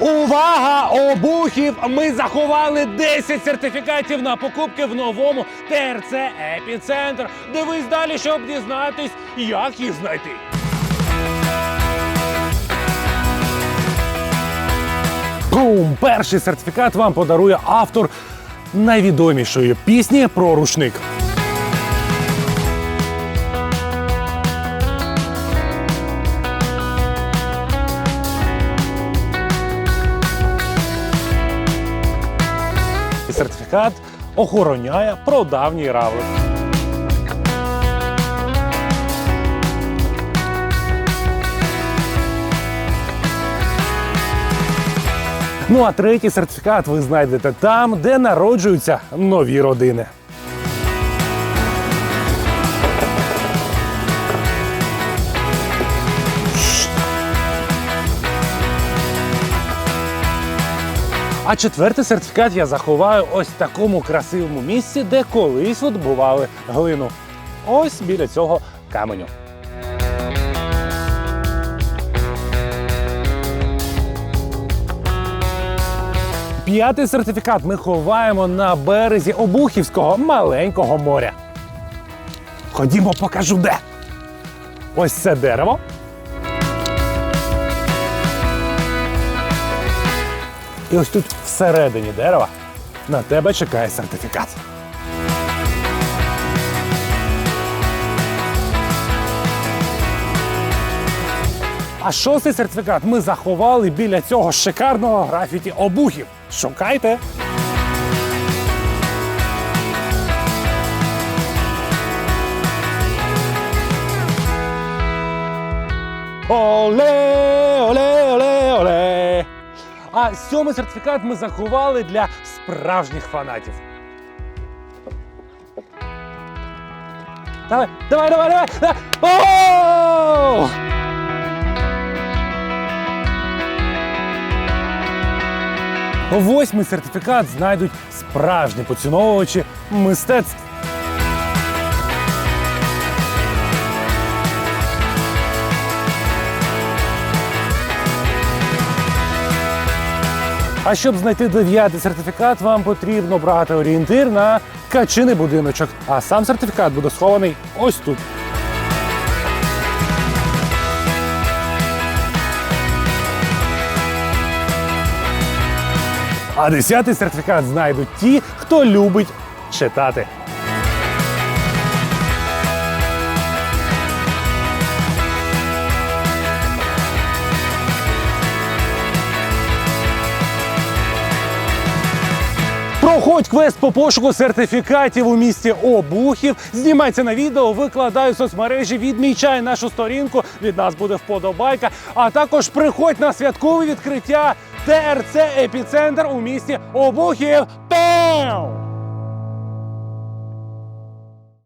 Увага! Обухів! Ми заховали 10 сертифікатів на покупки в новому ТРЦ Епіцентр. Дивись далі, щоб дізнатись, як їх знайти. Бум! Перший сертифікат вам подарує автор найвідомішої пісні про рушник. Сертифікат охороняє продавній равлик. Ну а третій сертифікат ви знайдете там, де народжуються нові родини. А четвертий сертифікат я заховаю ось в такому красивому місці, де колись от бували глину. Ось біля цього каменю. П'ятий сертифікат ми ховаємо на березі Обухівського маленького моря. Ходімо, покажу де. Ось це дерево. І ось тут всередині дерева на тебе чекає сертифікат. А шостий сертифікат ми заховали біля цього шикарного графіті обухів. Шукайте! Оле. А сьомий сертифікат ми заховали для справжніх фанатів. Давай, давай, давай, давай! давай. О! Восьмий сертифікат знайдуть справжні поціновувачі мистецтв. А щоб знайти дев'ятий сертифікат, вам потрібно брати орієнтир на качиний будиночок. А сам сертифікат буде схований ось тут. А десятий сертифікат знайдуть ті, хто любить читати. Проходь квест по пошуку сертифікатів у місті Обухів. Знімайся на відео, викладай у соцмережі, відмічай нашу сторінку. Від нас буде вподобайка. А також приходь на святкове відкриття ТРЦ Епіцентр у місті Обухів. Пеу!